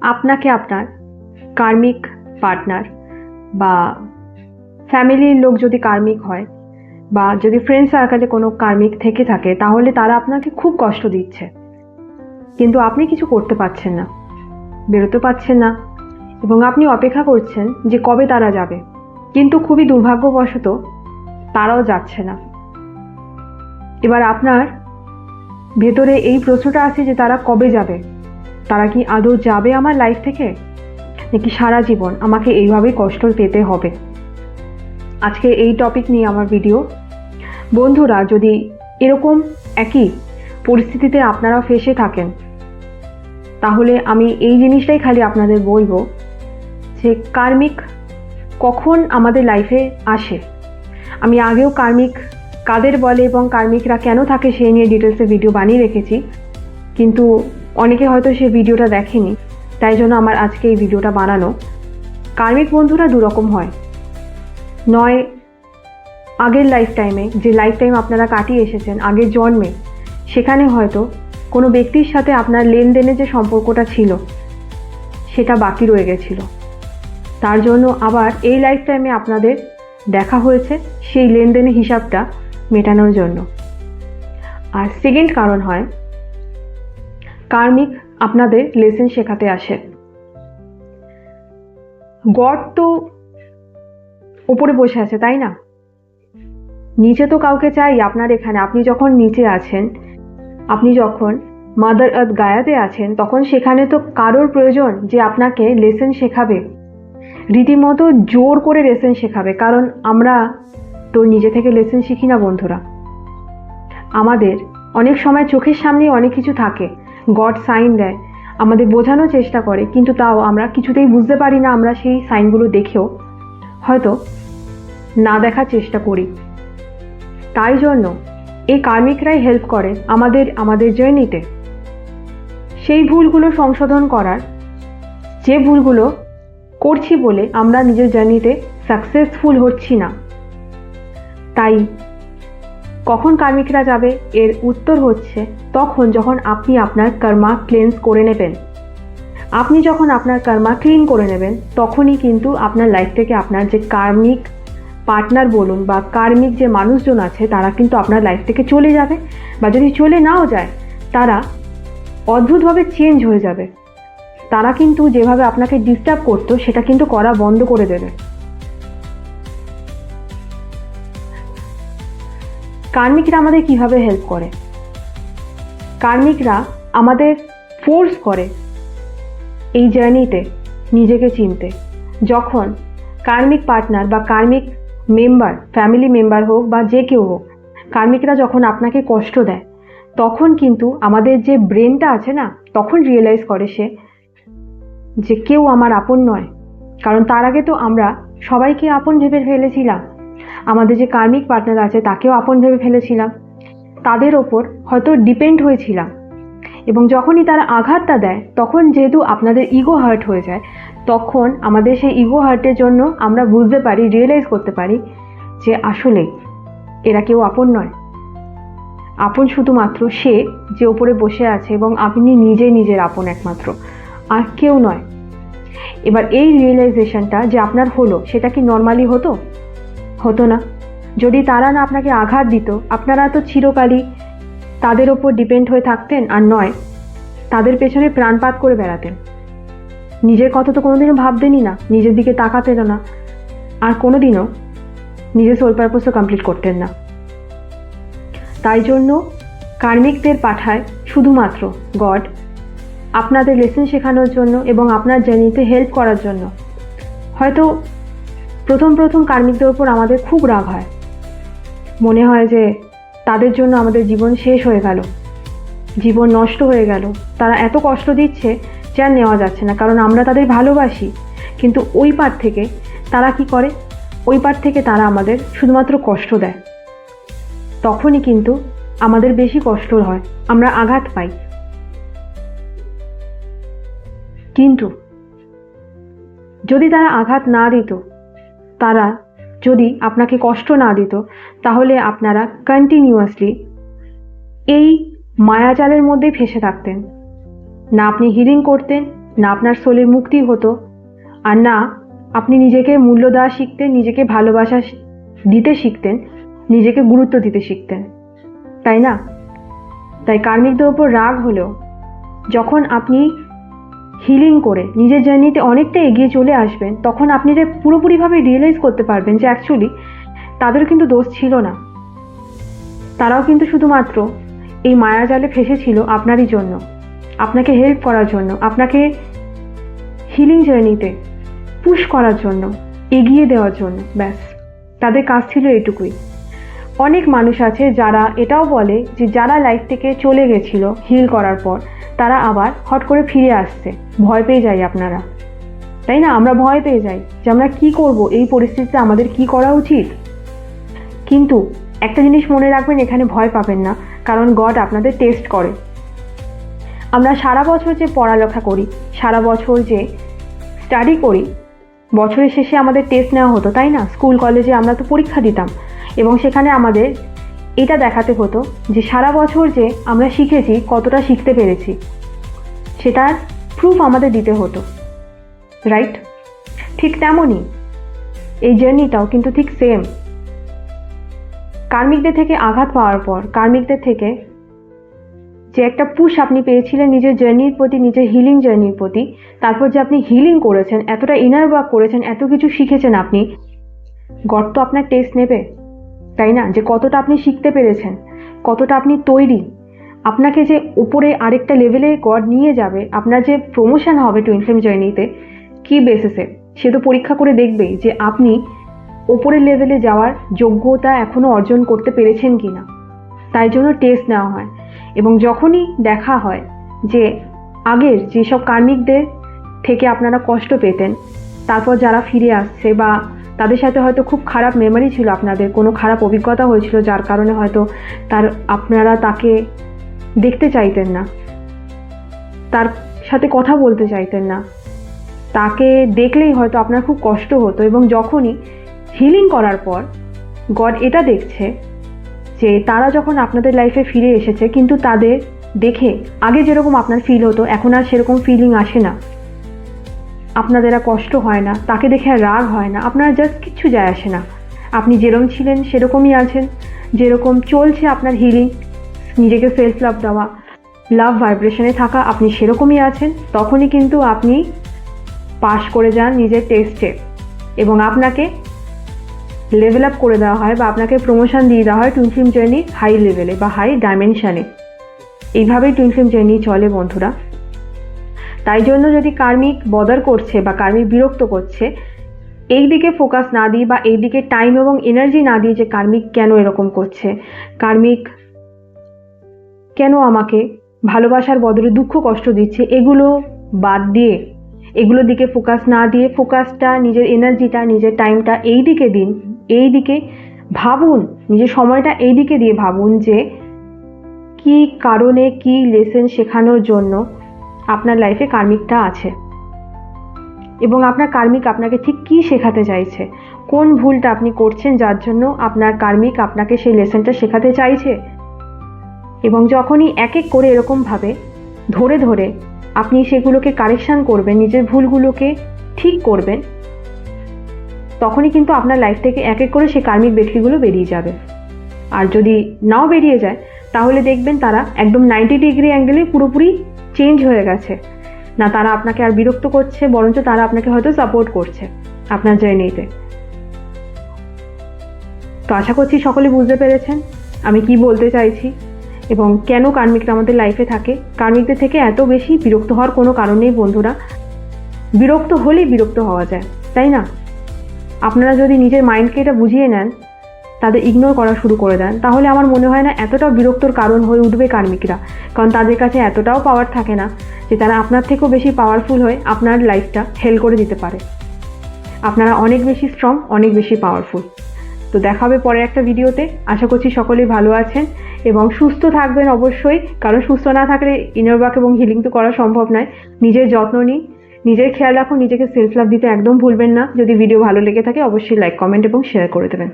আপনাকে আপনার কার্মিক পার্টনার বা ফ্যামিলির লোক যদি কার্মিক হয় বা যদি ফ্রেন্ড সার্কেলে কোনো কার্মিক থেকে থাকে, তাহলে তারা আপনাকে খুব কষ্ট দিচ্ছে। কিন্তু আপনি কিছু করতে পারছেন না, বেরোতে পারছেন না, এবং আপনি অপেক্ষা করছেন যে কবে তারা যাবে। কিন্তু খুবই দুর্ভাগ্যবশত তারাও যাচ্ছে না। এবার আপনার ভেতরে এই প্রশ্নটা আছে যে তারা কবে যাবে? তারা কি আদৌ যাবে আমার লাইফ থেকে? নাকি সারা জীবন আমাকে এইভাবেই কষ্ট পেতে হবে? আজকে এই টপিক নিয়ে আমার ভিডিও বন্ধুরা, যদি এরকম একই পরিস্থিতিতে আপনারা ফেসে থাকেন, তাহলে আমি এই জিনিসটাই খালি আপনাদের বলব যে কার্মিক কখন আমাদের লাইফে আসে? আমি আগেও কার্মিক কাদের বলে এবং কার্মিকরা কেন থাকে সেই নিয়ে ডিটেলসে ভিডিও বানিয়ে রেখেছি। কিন্তু অনেকে হয়তো সে ভিডিওটা দেখেনি, তাই জন্য আমার আজকে এই ভিডিওটা বানানো। কার্মিক বন্ধুরা দুরকম হয়। নয়, আগের লাইফ টাইমে যে লাইফ টাইম আপনারা কাটিয়ে এসেছেন, আগের জন্মে, সেখানে হয়তো কোনো ব্যক্তির সাথে আপনার লেনদেনের যে সম্পর্কটা ছিল, সেটা বাকি রয়ে গেছিল। তার জন্য আবার এই লাইফ টাইমে আপনাদের দেখা হয়েছে সেই লেনদেনের হিসাবটা মেটানোর জন্য। আর সেকেন্ড কারণ হয় কার্মিক আপনাদের লেসেন শেখাতে আসে। গড তো ওপরে বসে আছে, তাই না? নিচে তো কাউকে চাই আপনার এখানে। আপনি যখন নিচে আছেন, আপনি যখন মাদার আর্থ গায়াতে আছেন, তখন সেখানে তো কারোর প্রয়োজন যে আপনাকে লেসেন শেখাবে। রীতিমতো জোর করে লেসেন শেখাবে, কারণ আমরা তো নিজে থেকে লেসেন শিখি না বন্ধুরা। আমাদের অনেক সময় চোখের সামনেই অনেক কিছু থাকে। গড সাইন দেয়। আমাদের বোঝানোর চেষ্টা করে, কিন্তু তাও আমরা কিছুতেই বুঝতে পারি না আমরা সেই সাইনগুলো দেখেও। হয়তো না দেখার চেষ্টা করি। তাই জন্য এই কার্মিকরাই হেল্প করে আমাদের আমাদের জার্নিতে সেই ভুলগুলো সংশোধন করার, যে ভুলগুলো করছি বলে আমরা নিজের জার্নিতে সাকসেসফুল হচ্ছি না। তাই কখন কার্মিকরা যাবে, এর উত্তর হচ্ছে তখন যখন আপনি আপনার কর্মা ক্লেন্স করে নেবেন। আপনি যখন আপনার কর্মা ক্লিন করে নেবেন, তখনই কিন্তু আপনার লাইফ থেকে আপনার যে কার্মিক পার্টনার বলুন বা কার্মিক যে মানুষজন আছে, তারা কিন্তু আপনার লাইফ থেকে চলে যাবে বা যদি চলে নাও যায়, তারা অদ্ভুতভাবে চেঞ্জ হয়ে যাবে। তারা কিন্তু যেভাবে আপনাকে ডিস্টার্ব করতো, সেটা কিন্তু করা বন্ধ করে দেবে। কার্মিকরা আমাদের কীভাবে হেল্প করে? কার্মিকরা আমাদের ফোর্স করে এই জার্নিতে নিজেকে চিনতে। যখন কার্মিক পার্টনার বা কার্মিক মেম্বার ফ্যামিলি মেম্বার হোক বা যে কেউ হোক, কার্মিকরা যখন আপনাকে কষ্ট দেয়, তখন কিন্তু আমাদের যে ব্রেনটা আছে না, তখন রিয়েলাইজ করে সে যে কেউ আমার আপন নয়। কারণ তার আগে তো আমরা সবাইকে আপন ভেবে ফেলেছিলাম। আমাদের যে কার্মিক পার্টনার আছে, তাকেও আপন ভেবে ফেলেছিলাম। তাদের ওপর হয়তো ডিপেন্ড হয়েছিলাম। এবং যখনই তারা আঘাতটা দেয়, তখন যেহেতু আপনাদের ইগো হার্ট হয়ে যায়, তখন আমাদের সেই ইগো হার্টের জন্য আমরা বুঝতে পারি রিয়েলাইজ করতে পারি যে আসলে এরা কেউ আপন নয়। আপন শুধুমাত্র সে যে ওপরে বসে আছে এবং আপনি নিজে নিজের আপন একমাত্র, আর কেউ নয়। এবার এই রিয়েলাইজেশনটা যে আপনার হলো, সেটা কি নর্মালি হতো? হতো না। যদি তারা না আপনাকে আঘাত দিত, আপনারা তো চিরকালই তাদের ওপর ডিপেন্ড হয়ে থাকতেন আর নয়, তাদের পেছনে প্রাণপাত করে বেড়াতেন। নিজের কথা তো কোনোদিনও ভাবতেনই না, নিজের দিকে তাকাতেন না। আর কোনোদিনও নিজের সোল পারপোসও কমপ্লিট করতেন না। তাই জন্য কার্মিকদের পাঠায় শুধুমাত্র গড, আপনাদের লেসন শেখানোর জন্য এবং আপনার জার্নিতে হেল্প করার জন্য। হয়তো প্রথম প্রথম কার্মিকদের ওপর আমাদের খুব রাগ হয়। মনে হয় যে তাদের জন্য আমাদের জীবন শেষ হয়ে গেল। জীবন নষ্ট হয়ে গেল। তারা এত কষ্ট দিচ্ছে যে নেওয়া যাচ্ছে না। কারণ আমরা তাদের ভালোবাসি। কিন্তু ওই পার থেকে তারা কি করে? ওই পার থেকে তারা আমাদের শুধুমাত্র কষ্ট দেয়। তখনই কিন্তু আমাদের বেশি কষ্ট হয়। আমরা আঘাত পাই। কিন্তু যদি তারা আঘাত না দিত তারা যদি আপনাকে কষ্ট না দিত, তাহলে আপনারা কন্টিনিউয়াসলি এই মায়াজালের মধ্যেই ফেসে থাকতেন। না আপনি হিলিং করতেন, না আপনার সোলের মুক্তি হতো, আর না আপনি নিজেকে মূল্য দেওয়া শিখতেন, নিজেকে ভালোবাসা দিতে শিখতেন, নিজেকে গুরুত্ব দিতে শিখতেন। তাই না? তাই কার্মিকদের ওপর রাগ হলেও যখন আপনি হিলিং করে নিজের জার্নিতে অনেকটা এগিয়ে চলে আসবেন, তখন আপনি যে পুরোপুরিভাবে রিয়েলাইজ করতে পারবেন যে অ্যাকচুয়ালি তাদের কিন্তু দোষ ছিল না। তারাও কিন্তু শুধুমাত্র এই মায়াজালে ফেসেছিল আপনারই জন্য, আপনাকে হেল্প করার জন্য, আপনাকে হিলিং জার্নিতে পুশ করার জন্য, এগিয়ে দেওয়ার জন্য, ব্যাস। তাদের কাজ ছিল এটুকুই। অনেক মানুষ আছে যারা এটাও বলে যে যারা লাইফ থেকে চলে গেছিল হিল করার পর তারা আবার হট করে ফিরে আসছে। ভয় পেয়ে যাই আপনারা। তাই না? আমরা ভয় পেয়ে যাই যে আমরা কি করব? এই পরিস্থিতিতে আমাদের কি করা উচিত? কিন্তু একটা জিনিস মনে রাখবেন, এখানে ভয় পাবেন না। কারণ গড আপনাদের টেস্ট করে। আমরা সারা বছর যে পড়ালেখা করি, সারা বছর যে স্টাডি করি, বছরের শেষে আমাদের টেস্ট নেওয়া হতো, তাই না? স্কুল কলেজে আমরা তো পরীক্ষা দিতাম। এবং সেখানে আমাদের এটা দেখাতে হতো যে সারা বছর যে আমরা শিখেছি, কতটা শিখতে পেরেছি, সেটার প্রুফ আমাদের দিতে হতো রাইট ঠিক তেমনই এই জার্নিটাও কিন্তু ঠিক সেম কার্মিকদের থেকে আঘাত পাওয়ার পর, কার্মিকদের থেকে যে একটা পুশ আপনি পেয়েছিলেন নিজের জার্নির প্রতি, নিজের হিলিং জার্নির প্রতি, তারপর যে আপনি হিলিং করেছেন, এতটা ইনার ওয়ার্ক করেছেন, এত কিছু শিখেছেন আপনি গড তো আপনার টেস্ট নেবে। তাই না? যে কতটা আপনি শিখতে পেরেছেন, কতটা আপনি তৈরি। আপনাকে যে উপরে আরেকটা লেভেলে গড নিয়ে যাবে, আপনার যে প্রমোশন হবে টুইন ফ্লেম জার্নিতে কী বেসিসে সে তো পরীক্ষা করে দেখবেই যে আপনি ওপরের লেভেলে যাওয়ার যোগ্যতা এখনও অর্জন করতে পেরেছেন কি না। তাই জন্য টেস্ট নেওয়া হয়। এবং যখনই দেখা হয় যে আগের যেসব কার্মিকদের থেকে আপনারা কষ্ট পেতেন, তারপর যারা ফিরে আসছে বা তাদের সাথে হয়তো খুব খারাপ মেমারি ছিল আপনাদের, কোনো খারাপ অভিজ্ঞতা হয়েছিল, যার কারণে হয়তো তার, আপনারা তাকে দেখতে চাইতেন না। তার সাথে কথা বলতে চাইতেন না। তাকে দেখলেই হয়তো আপনার খুব কষ্ট হতো এবং যখনই হিলিং করার পর গড এটা দেখছে যে তারা যখন আপনাদের লাইফে ফিরে এসেছে, কিন্তু তাদের দেখে আগে যেরকম আপনার ফিল হতো, এখন আর সেরকম ফিলিং আসে না। আপনাদের আর কষ্ট হয় না, তাকে দেখে আর রাগ হয় না, আপনার জাস্ট কিচ্ছু যায় আসে না। আপনি যেরকম ছিলেন সেরকমই আছেন, যেরকম চলছে আপনার হিলিং নিজেকে সেলফ লাভ দেওয়া লাভ ভাইব্রেশনে থাকা, আপনি সেরকমই আছেন, তখনই কিন্তু আপনি পাশ করে যান নিজের টেস্টে এবং আপনাকে লেভেল আপ করে দেওয়া হয় বা আপনাকে প্রমোশন দিয়ে দেওয়া হয় টুইন ফিল্ম জার্নি হাই লেভেলে বা হাই ডাইমেনশানে এইভাবেই টুইন ফিল্ম জার্নি চলে বন্ধুরা। তাই জন্য যদি কার্মিক বদার করছে বা কার্মিক বিরক্ত করছে, এই দিকে ফোকাস না দিয়ে বা এই দিকে টাইম এবং এনার্জি না দিয়ে যে কার্মিক কেন এরকম করছে, কার্মিক কেন আমাকে ভালোবাসার বদলে দুঃখ কষ্ট দিচ্ছে, এগুলো বাদ দিয়ে, এগুলোর দিকে ফোকাস না দিয়ে ফোকাসটা নিজের এনার্জিটা নিজের টাইমটা এই দিকে দিন, এই দিকে ভাবুন, নিজের সময়টা এই দিকে দিয়ে ভাবুন যে কি কারণে কি লেসেন শেখানোর জন্য আপনার লাইফে কার্মিকটা আছে। এবং আপনার কার্মিক আপনাকে ঠিক কী শেখাতে চাইছে? কোন ভুলটা আপনি করছেন যার জন্য আপনার কার্মিক আপনাকে সেই লেসনটা শেখাতে চাইছে? এবং যখনই এক এক করে এরকমভাবে ধরে ধরে আপনি সেগুলোকে কারেকশান করবেন, নিজের ভুলগুলোকে ঠিক করবেন, তখনই কিন্তু আপনার লাইফ থেকে এক এক করে সেই কার্মিক ব্যক্তিগুলো বেরিয়ে যাবে। আর যদি নাও বেরিয়ে যায়, তাহলে দেখবেন তারা একদম নাইনটি ডিগ্রি অ্যাঙ্গেলে পুরোপুরি চেঞ্জ হয়ে গেছে। না, তারা আপনাকে আর বিরক্ত করছে, বরঞ্চ তারা আপনাকে হয়তো সাপোর্ট করছে আপনার জার্নিতে তো আশা করছি সকলে বুঝতে পেরেছেন আমি কি বলতে চাইছি এবং কেন কার্মিকরা আমাদের লাইফে থাকে। কার্মিকদের থেকে এত বেশি বিরক্ত হওয়ার কোনো কারণ নেই বন্ধুরা। বিরক্ত হলেই বিরক্ত হওয়া যায়, তাই না? আপনারা যদি নিজের মাইন্ডকে এটা বুঝিয়ে নেন তাদের ইগনোর করা শুরু করে দেন। তাহলে আমার মনে হয় না এতটা বিরক্তর কারণ হয়ে উঠবে কার্মিকরা। কারণ তাদের কাছে এতটাও পাওয়ার থাকে না যে তারা আপনার থেকেও বেশি পাওয়ারফুল হয়ে আপনার লাইফটা হেল করে দিতে পারে। আপনারা অনেক বেশি স্ট্রং অনেক বেশি পাওয়ারফুল তো দেখা হবে পরের একটা ভিডিওতে। আশা করছি সকলেই ভালো আছেন এবং সুস্থ থাকবেন অবশ্যই। কারণ সুস্থ না থাকলে ইনার এবং হিলিং তো করা সম্ভব নয়। নিজের যত্ন নিন, নিজের খেয়াল রাখুন, নিজেকে সেলফ লাভ দিতে একদম ভুলবেন না। যদি ভিডিও ভালো লেগে থাকে, অবশ্যই লাইক কমেন্ট এবং শেয়ার করে দেবেন।